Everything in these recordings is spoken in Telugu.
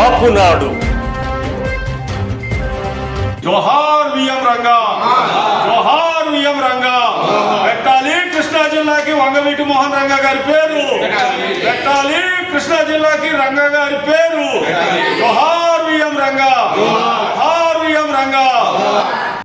కాపునాడు జోహార్ విఎం రంగా జోహార్ విఎం రంగా పెట్టాలి కృష్ణా జిల్లాకి వంగవీటి మోహన్ రంగా గారి పేరు. పెట్టాలి కృష్ణా జిల్లాకి రంగా గారి పేరు. జోహార్ విఎం రంగా జోహార్ విఎం రంగా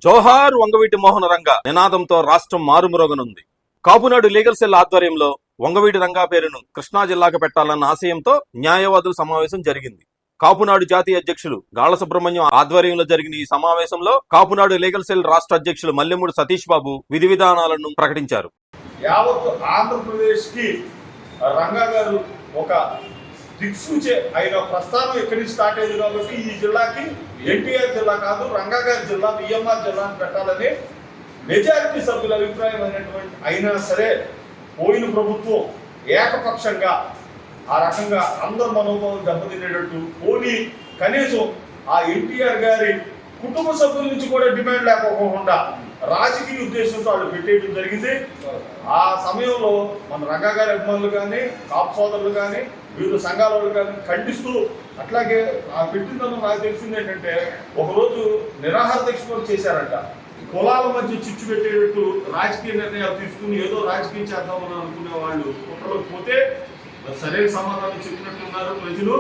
జోహార్ వంగవీటి మోహన రంగ నినాదంతో రాష్ట్రం మారుమురోగనుంది. కాపునాడు లీగల్ సెల్ ఆధ్వర్యంలో వంగవీటి రంగా పేరును కృష్ణా జిల్లాకు పెట్టాలన్న ఆశయంతో న్యాయవాదుల సమావేశం జరిగింది. కాపునాడు జాతీయ అధ్యక్షులు గాళ్ళ సుబ్రహ్మణ్యం ఆధ్వర్యంలో జరిగిన ఈ సమావేశంలో కాపునాడు లీగల్ సెల్ రాష్ట్ర అధ్యక్షులు మల్లెమూడి సతీష్ బాబు విధి విధానాలను ప్రకటించారు. యావత్ ఆంధ్రప్రదేశ్కి రంగా గారు ఒక దిక్సూచే ఆయన ప్రస్థానం ఎక్కడి నుంచి స్టార్ట్ అయింది కాబట్టి ఈ జిల్లాకి ఎన్టీఆర్ జిల్లా కాదు రంగా గారి జిల్లా విఎంఆర్ జిల్లా అని పెట్టాలని మెజారిటీ సభ్యుల అభిప్రాయం అయినటువంటి అయినా సరే పోయిన ప్రభుత్వం ఏకపక్షంగా ఆ రకంగా అందరు మనోభావం దెబ్బతినేటట్టు పోనీ కనీసం ఆ ఎన్టీఆర్ గారి కుటుంబ సభ్యుల నుంచి కూడా డిమాండ్ లేకపోకుండా రాజకీయ ఉద్దేశంతో వాళ్ళు పెట్టేయడం జరిగింది ఆ సమయంలో మన రంగా గారి అభిమానులు కానీ కాపు సోదరులు కానీ వివిధ సంఘాల వాళ్ళు కానీ ఖండిస్తూ అట్లాగే ఆ పెట్టిందని నాకు తెలిసింది ఏంటంటే ఒకరోజు నిరాహార దీక్ష కూడా చేశారంట. కులాల మధ్య చిచ్చు పెట్టేటట్టు రాజకీయ నిర్ణయాలు తీసుకుని ఏదో రాజకీయం చేద్దామని అనుకునే వాళ్ళు కుట్రలోకి పోతే మరి సరైన సమాధానం చెప్పినట్టున్నారు ప్రజలు.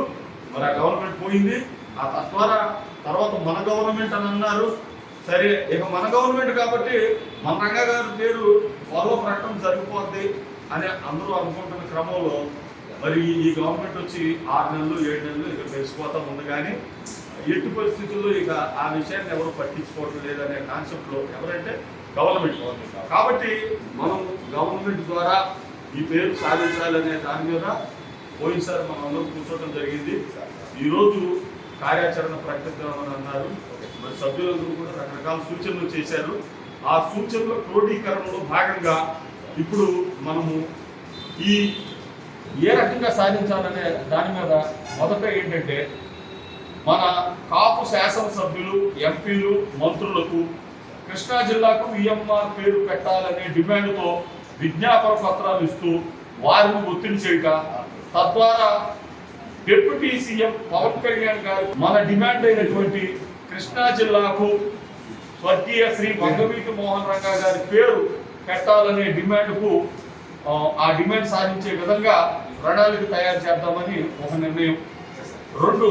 మరి ఆ గవర్నమెంట్ పోయింది. ఆ తద్వారా తర్వాత మన గవర్నమెంట్ అని అన్నారు. సరే ఇక మన గవర్నమెంట్ కాబట్టి మన రంగా గారి పేరు త్వరలో ప్రకటన జరిగిపోద్ది అని అందరూ అనుకుంటున్న క్రమంలో మరి ఈ గవర్నమెంట్ వచ్చి ఆరు నెలలు ఏడు నెలలు ఇక తెలిసిపోతా ఉంది కానీ ఎట్టి పరిస్థితుల్లో ఇక ఆ విషయాన్ని ఎవరు పట్టించుకోవడం లేదనే కాన్సెప్ట్లో ఎవరంటే గవర్నమెంట్ కాబట్టి మనం గవర్నమెంట్ ద్వారా ఈ పేరు సాధించాలనే దాని మీద పోయినసారి మనం అందరం కూర్చోవడం జరిగింది. ఈరోజు కార్యాచరణ ప్రకటిద్దామని అన్నారు. మరి సభ్యులందరూ కూడా రకరకాల సూచనలు చేశారు. ఆ సూచనల క్రోడీకరణలో భాగంగా ఇప్పుడు మనము ఈ ఏ రకంగా సాధించాలనే దాని మీద మొదట ఏంటంటే మన కాపు శాసనసభ్యులు ఎంపీలు మంత్రులకు కృష్ణా జిల్లాకు విఎంఆర్ పేరు పెట్టాలనే డిమాండ్తో విజ్ఞాపన పత్రాలు ఇస్తూ వారిని ఒత్తిడి చేయక తద్వారా డిప్యూటీ సీఎం పవన్ కళ్యాణ్ గారు మన డిమాండ్ అయినటువంటి కృష్ణా జిల్లాకు స్వర్గీయ శ్రీ వంగవీటి మోహన్ రంగా గారి పేరు పెట్టాలనే డిమాండ్కు ఆ, ఆ డిమాండ్ సాధించే విధంగా ప్రణాళిక తయారు చేద్దామని ఒక నిర్ణయం. రెండు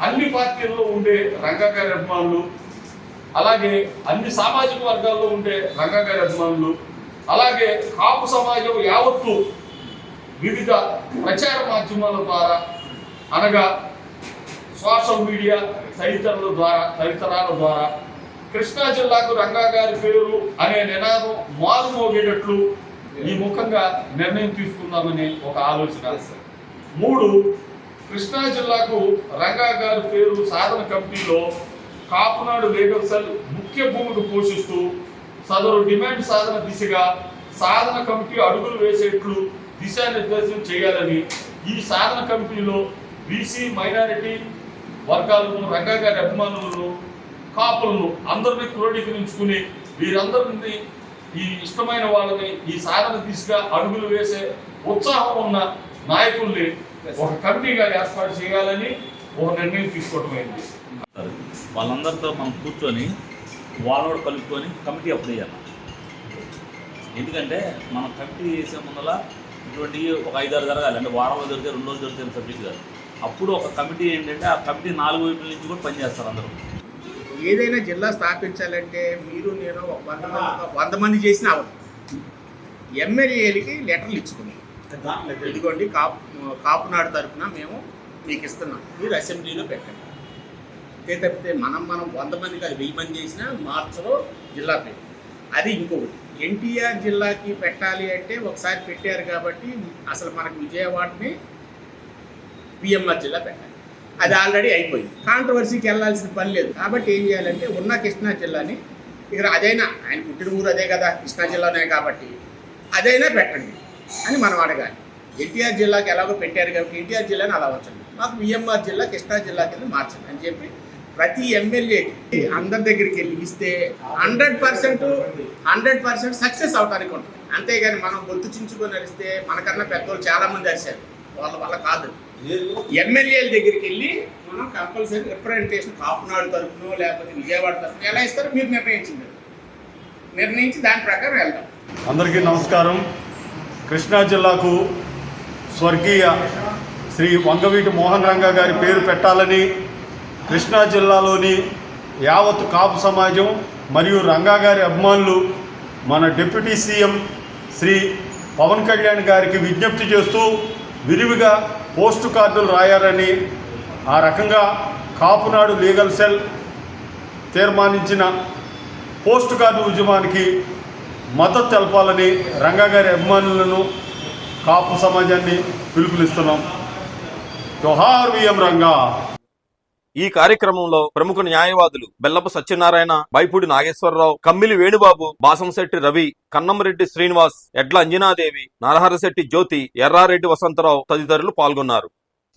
అన్ని పార్టీల్లో ఉండే రంగా గారి అభిమానులు అలాగే అన్ని సామాజిక వర్గాల్లో ఉండే రంగా గారి అభిమానులు అలాగే కాపు సమాజం యావత్తు వివిధ ప్రచార మాధ్యమాల ద్వారా అనగా సోషల్ మీడియా తదితరుల ద్వారా తదితరాల ద్వారా కృష్ణా జిల్లాకు రంగా గారి పేరు అనే నినాదం మారుమోగేటట్లు ఈ ముఖంగా నిర్ణయం తీసుకుందామని ఒక ఆలోచన. మూడు కృష్ణా జిల్లాకు రంగా గారి పేరు సాధన కమిటీలో కాపునాడు లీగల్ సెల్ ముఖ్య భూమిక పోషిస్తూ సదరు డిమాండ్ సాధన దిశగా సాధన కమిటీ అడుగులు వేసేట్లు దిశానిర్దేశం చేయాలని ఈ సాధన కమిటీలో బీసీ మైనారిటీ వర్గాలను రంగగారి అభిమానులను కాపులను అందరినీ క్రోడీకరించుకుని వీరందరినీ ఈ ఇష్టమైన వాళ్ళని ఈ సాధన దిశగా అడుగులు వేసే ఉత్సాహం ఉన్న నాయకుల్ని ఒక కమిటీగా ఏర్పాటు చేయాలని ఒక నిర్ణయం తీసుకోవటమైంది వాళ్ళందరితో మనం కూర్చొని వాళ్ళని కూడా కలుపుకొని కమిటీ అప్పుడు వేయాలి ఎందుకంటే మనం కమిటీ చేసే ముందల ఇటువంటి ఒక ఐదారు జరగాలి. అంటే వారంలో దొరికితే రెండు రోజులు దొరికితే సబ్జెక్ట్ కాదు. అప్పుడు ఒక కమిటీ ఏంటంటే ఆ కమిటీ నాలుగు వైపుల నుంచి కూడా పనిచేస్తారు అందరూ. ఏదైనా జిల్లా స్థాపించాలంటే మీరు నేను వంద మంది వంద మంది చేసిన అవదు ఎమ్మెల్యేలకి లెటర్లు ఇచ్చుకున్నాం ఇదిగోండి కాపు కాపునాడు తరపున మేము మీకు ఇస్తున్నాం. మీరు అసెంబ్లీలో పెట్టండి. అంతే తప్పితే మనం మనం వంద మంది కాదు వెయ్యి మంది చేసినా మార్చలో జిల్లా పేరు. అది ఇంకొకటి. ఎన్టీఆర్ జిల్లాకి పెట్టాలి అంటే ఒకసారి పెట్టారు కాబట్టి అసలు మనకు విజయవాడని పిఎంఆర్ జిల్లా పెట్టాలి. అది ఆల్రెడీ అయిపోయింది. కాంట్రవర్సీకి వెళ్ళాల్సిన పని లేదు. కాబట్టి ఏం చేయాలంటే ఉన్న కృష్ణా జిల్లాని ఇక్కడ అదైనా ఆయన పుట్టిన ఊరు అదే కదా కృష్ణా జిల్లానే కాబట్టి అదైనా పెట్టండి అని మనం అడగాలి. ఎన్టీఆర్ జిల్లాకి ఎలాగో పెట్టారు కాబట్టి ఎన్టీఆర్ జిల్లాని అలా వచ్చండి మాకు విఎంఆర్ జిల్లా కృష్ణా జిల్లా కింద మార్చండి అని చెప్పి ప్రతి ఎమ్మెల్యేకి అందరి దగ్గరికి వెళ్ళి ఇస్తే hundred percent hundred percent success అవడానికి ఉంటుంది. అంతేగాని మనం గొంతు చించుకొని అరిస్తే మనకన్నా పెద్దవాళ్ళు చాలా మంది అరిశారు వాళ్ళ వల్ల కాదు. ఎమ్మెల్యేల దగ్గరికి వెళ్ళి మనం కంపల్సరీ రిప్రజెంటేషన్ కాపునాడు తరఫునో లేకపోతే విజయవాడ తరఫున ఎలా ఇస్తారో మీరు నిర్ణయించింది నిర్ణయించి దాని ప్రకారం వెళ్దాం. అందరికీ నమస్కారం. కృష్ణా జిల్లాకు స్వర్గీయ శ్రీ వంగవీటి మోహన్ రంగ గారి పేరు పెట్టాలని కృష్ణా జిల్లాలోని యావత్ కాపు సమాజం మరియు రంగా గారి అభిమానులు మన డిప్యూటీ సీఎం శ్రీ పవన్ కళ్యాణ్ గారికి విజ్ఞప్తి చేస్తూ విరివిగా పోస్టు కార్డులు రాయాలని ఆ రకంగా కాపునాడు లీగల్ సెల్ తీర్మానించిన పోస్ట్ కార్డు ఉద్యమానికి మద్దతు తెలపాలని రంగా గారి అభిమానులను కాపు సమాజాన్ని పిలుపునిస్తున్నాం. జోహార్ విఎం రంగా. ఈ కార్యక్రమంలో ప్రముఖ న్యాయవాదులు బెల్లపు సత్యనారాయణ బైపూడి నాగేశ్వరరావు కమ్మిలి వేణుబాబు బాసంశెట్టి రవి కన్నంరెడ్డి శ్రీనివాస్ ఎడ్ల అంజనాదేవి నరహరశెట్టి జ్యోతి ఎర్రారెడ్డి వసంతరావు తదితరులు పాల్గొన్నారు.